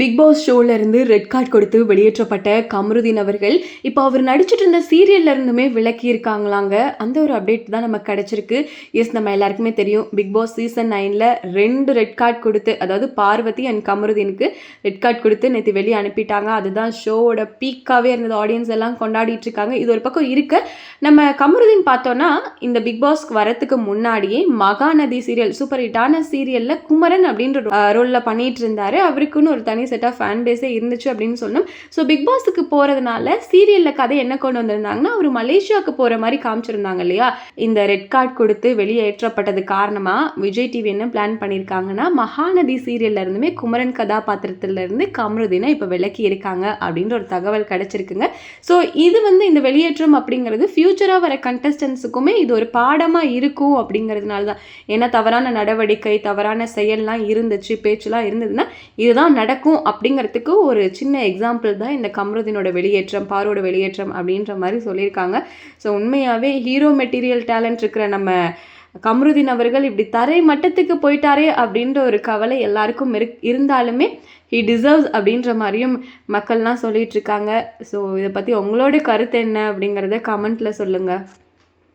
Big pass ஷோல இருந்து red card கொடுத்து வெளியேற்றப்பட்ட கமருதீன் அவர்கள் இப்போ அவர் நடிச்சிட்டு இருந்த சீரியல்ல இருந்துமே விலக்கி இருக்காங்களாங்க அந்த ஒரு அப்டேட் தான் நமக்கு கிடைச்சிருக்கு. எஸ் நம்ம எல்லாருக்குமே தெரியும் பிக் பாஸ் சீசன் நைனில் ரெண்டு ரெட் கார்டு கொடுத்து அதாவது பார்வதி அண்ட் கமருதீனுக்கு ரெட் கார்டு கொடுத்து நேற்று வெளியே அனுப்பிட்டாங்க. அதுதான் ஷோவோட பீக்காகவே இருந்தது. ஆடியன்ஸ் எல்லாம் கொண்டாடிட்டு இருக்காங்க. இது ஒரு பக்கம் இருக்க. நம்ம கமருதீன் பார்த்தோன்னா இந்த பிக் பாஸ்க்கு வரத்துக்கு முன்னாடியே மகாநதி சீரியல் சூப்பர் ஹிட்டான சீரியல்ல குமரன் அப்படின்ற ரோலில் பண்ணிட்டு இருந்தாரு. அவருக்குன்னு ஒரு தனி செட் ஆஃப் ஃபேன் பேஸே இருந்துச்சு அப்படின்னு சொன்னோம் ஸோ பிக் பாஸுக்கு போகிறதுனால சீரியலில் கதை என்ன கொண்டு வந்திருந்தாங்கன்னா அவர் மலேசியாவுக்கு போகிற மாதிரி காமிச்சிருந்தாங்க இல்லையா? இந்த ரெட் கார்டு கொடுத்து வெளியேற்றப்பட்டது காரணமாக விஜய் டிவி என்ன பிளான் பண்ணியிருக்காங்கன்னா மகாநதி சீரியல்ல இருந்துமே குமரன் கதாபாத்திரத்துல இருந்து கமருதீனை இப்போ விலக்கி இருக்காங்க அப்படின்ற ஒரு தகவல் கிடைச்சிருக்குங்க. ஸோ இது வந்து இந்த வெளியேற்றம் அப்படிங்கிறது ஃப்யூச்சராக வர கண்டஸ்டன்ஸுக்குமே இது ஒரு பாடமாக இருக்கும் அப்படிங்கிறதுனால தான். ஏன்னா தவறான நடவடிக்கை தவறான செயல்லாம் இருந்துச்சு பேச்சுலாம் இருந்ததுன்னா இதுதான் நடக்கும் அப்படிங்கிறதுக்கு ஒரு சின்ன எக்ஸாம்பிள் தான் இந்த கம்ருதீனோட வெளியேற்றம் பாரோட வெளியேற்றம் அப்படின்ற மாதிரி சொல்லியிருக்காங்க. ஸோ உண்மையாகவே ஹீரோ மெட்டீரியல் டேலண்ட் இருக்கிற நம்ம கமருதீன் அவர்கள் இப்படி தரை மட்டத்துக்கு போயிட்டாரே அப்படின்ற ஒரு கவலை எல்லாருக்கும் இரு இருந்தாலுமே ஹி டிசர்வ்ஸ் அப்படின்ற மாதிரியும் மக்கள்லாம் சொல்லிகிட்ருக்காங்க ஸோ இதை பற்றி உங்களோட கருத்து என்ன அப்படிங்கிறத கமெண்ட்டில் சொல்லுங்கள்